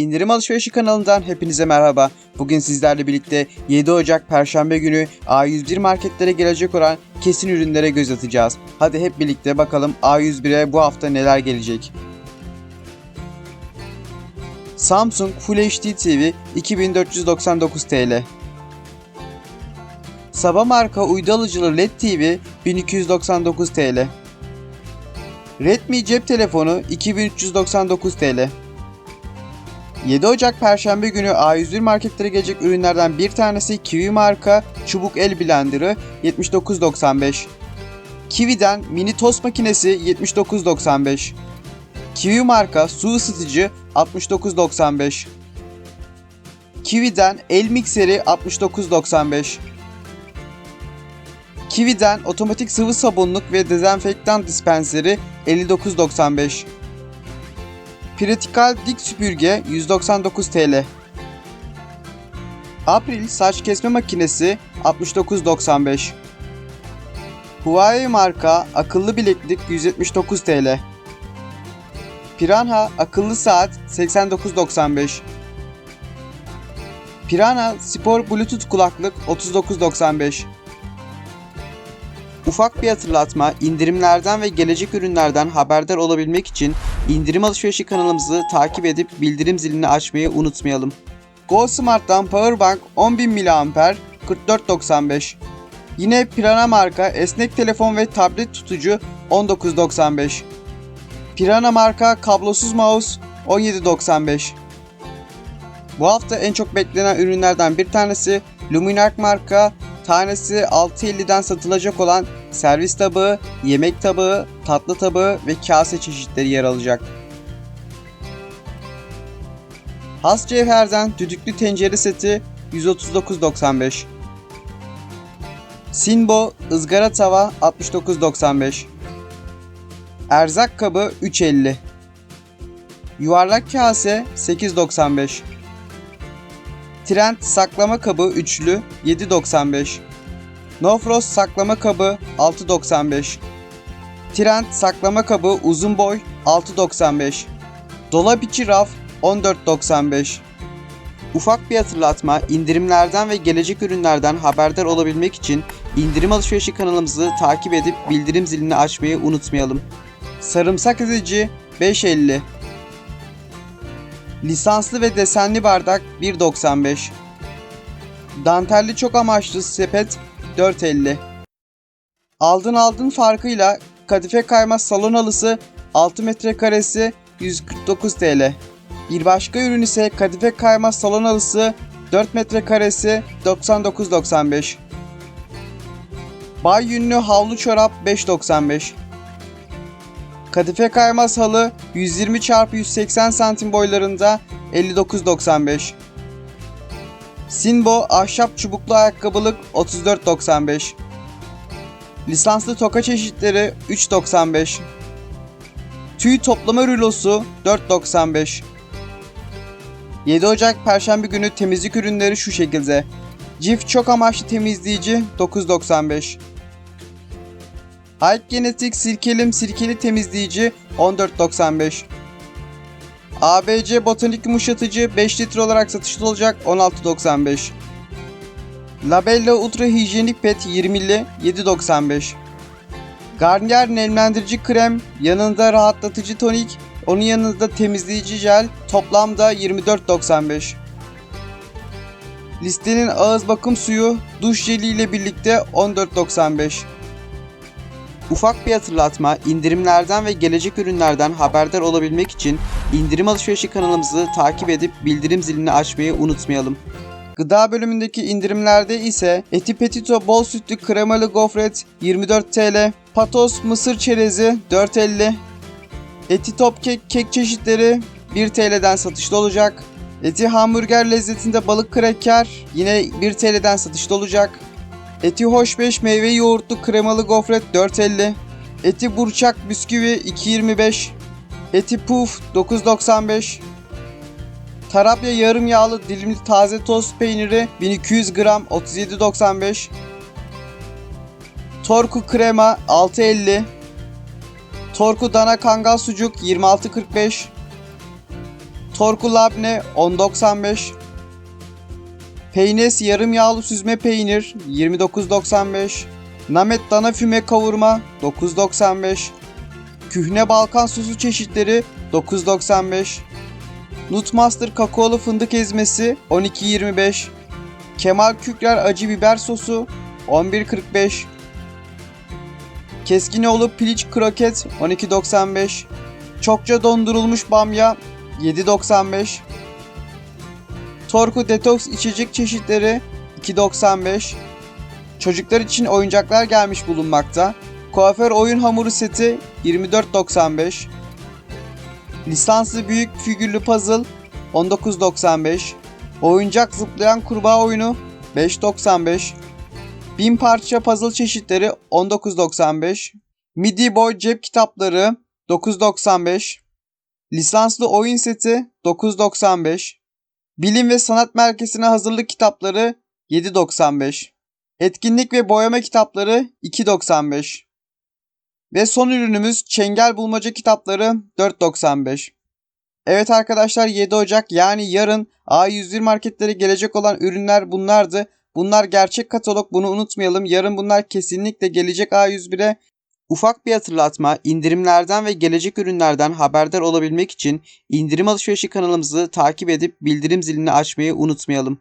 İndirim Alışverişi kanalından hepinize merhaba. Bugün sizlerle birlikte 7 Ocak Perşembe günü A101 marketlere gelecek olan kesin ürünlere göz atacağız. Hadi hep birlikte bakalım A101'e bu hafta neler gelecek. Samsung Full HD TV 2499 TL. Saba marka uydu alıcılı LED TV 1299 TL. Redmi cep telefonu 2399 TL. 7 Ocak Perşembe günü A101 marketlere gelecek ürünlerden bir tanesi Kiwi marka çubuk el blenderı 79.95. Kiwi'den mini tost makinesi 79.95. Kiwi marka su ısıtıcı 69.95. Kiwi'den el mikseri 69.95. Kiwi'den otomatik sıvı sabunluk ve dezenfektan dispenseri 59.95. Pratikal dik süpürge 199 TL. April saç kesme makinesi 69.95. Huawei marka akıllı bileklik 179 TL. Piranha akıllı saat 89.95. Piranha spor bluetooth kulaklık 39.95. Ufak bir hatırlatma, indirimlerden ve gelecek ürünlerden haberdar olabilmek için indirim alışverişi kanalımızı takip edip bildirim zilini açmayı unutmayalım. Go Smart'tan Powerbank 10.000 mAh 44.95. Yine Pirana marka esnek telefon ve tablet tutucu 19.95. Pirana marka kablosuz mouse 17.95. Bu hafta en çok beklenen ürünlerden bir tanesi Luminark marka tanesi 6.50'den satılacak olan servis tabağı, yemek tabağı, tatlı tabağı ve kase çeşitleri yer alacak. Has cevherden düdüklü tencere seti 139.95. Sinbo ızgara tava 69.95. Erzak kabı 3.50. Yuvarlak kase 8.95. Trend saklama kabı üçlü 7.95. No Frost saklama kabı 6.95. Trend saklama kabı uzun boy 6.95. Dolap içi raf 14.95. Ufak bir hatırlatma, indirimlerden ve gelecek ürünlerden haberdar olabilmek için indirim alışverişi kanalımızı takip edip bildirim zilini açmayı unutmayalım. Sarımsak ezici 5.50 Lisanslı ve desenli bardak 1.95 Dantelli çok amaçlı sepet 4.50 Aldın aldın farkıyla kadife kayma salon halısı 6 metrekaresi 149 TL. Bir başka ürün ise kadife kayma salon halısı 4 metrekaresi 99.95. Bay yünlü havlu çorap 5.95. Kadife kaymaz halı 120 x 180 santim boylarında 59.95. Sinbo ahşap çubuklu ayakkabılık 34.95. Lisanslı toka çeşitleri 3.95. Tüy toplama rulosu 4.95. 7 Ocak Perşembe günü temizlik ürünleri şu şekilde. Cif çok amaçlı temizleyici 9.95. Hayk Genetik Sirkelim Sirkeli Temizleyici 14.95. ABC Botanik Yumuşatıcı 5 litre olarak satışta olacak 16.95. Labella Ultra Hijyenik Pet 20'li 7.95. Garnier nemlendirici krem yanında rahatlatıcı tonik onun yanında temizleyici jel toplamda 24.95. Listenin ağız bakım suyu duş jeli ile birlikte 14.95. Ufak bir hatırlatma, indirimlerden ve gelecek ürünlerden haberdar olabilmek için indirim alışverişi kanalımızı takip edip bildirim zilini açmayı unutmayalım. Gıda bölümündeki indirimlerde ise Eti Petito bol sütlü kremalı gofret 24 TL, Patos mısır çerezi 4.50, Eti Top Kek kek çeşitleri 1 TL'den satışta olacak. Eti hamburger lezzetinde balık kraker yine 1 TL'den satışta olacak. Eti Hoş5 meyve yoğurtlu kremalı gofret 4.50. Eti burçak bisküvi 2.25. Eti puf 9.95. Tarabya yarım yağlı dilimli taze tost peyniri 1200 gram 37.95. Torku krema 6.50. Torku dana kangal sucuk 26.45. Torku Labne 10.95 Peynes yarım yağlı süzme peynir 29.95 Namet dana füme kavurma 9.95 Kühne Balkan sosu çeşitleri 9.95 Nutmaster kakaolu fındık ezmesi 12.25 Kemal Kükrer acı biber sosu 11.45 Keskinoğlu piliç kroket 12.95 Çokça dondurulmuş bamya 7.95 Torku detoks içecek çeşitleri 2.95 Çocuklar için oyuncaklar gelmiş bulunmakta. Kuaför oyun hamuru seti 24.95 Lisanslı büyük figürlü puzzle 19.95 Oyuncak zıplayan kurbağa oyunu 5.95 1000 parça puzzle çeşitleri 19.95 Midi Boy cep kitapları 9.95 Lisanslı oyun seti 9.95 Bilim ve Sanat Merkezi'ne hazırlık kitapları 7.95 Etkinlik ve boyama kitapları 2.95 Ve son ürünümüz Çengel Bulmaca kitapları 4.95 Evet arkadaşlar 7 Ocak yani yarın A101 marketlere gelecek olan ürünler bunlardı. Bunlar gerçek katalog bunu unutmayalım. Yarın bunlar kesinlikle gelecek A101'e. Ufak bir hatırlatma, indirimlerden ve gelecek ürünlerden haberdar olabilmek için indirim alışverişi kanalımızı takip edip bildirim zilini açmayı unutmayalım.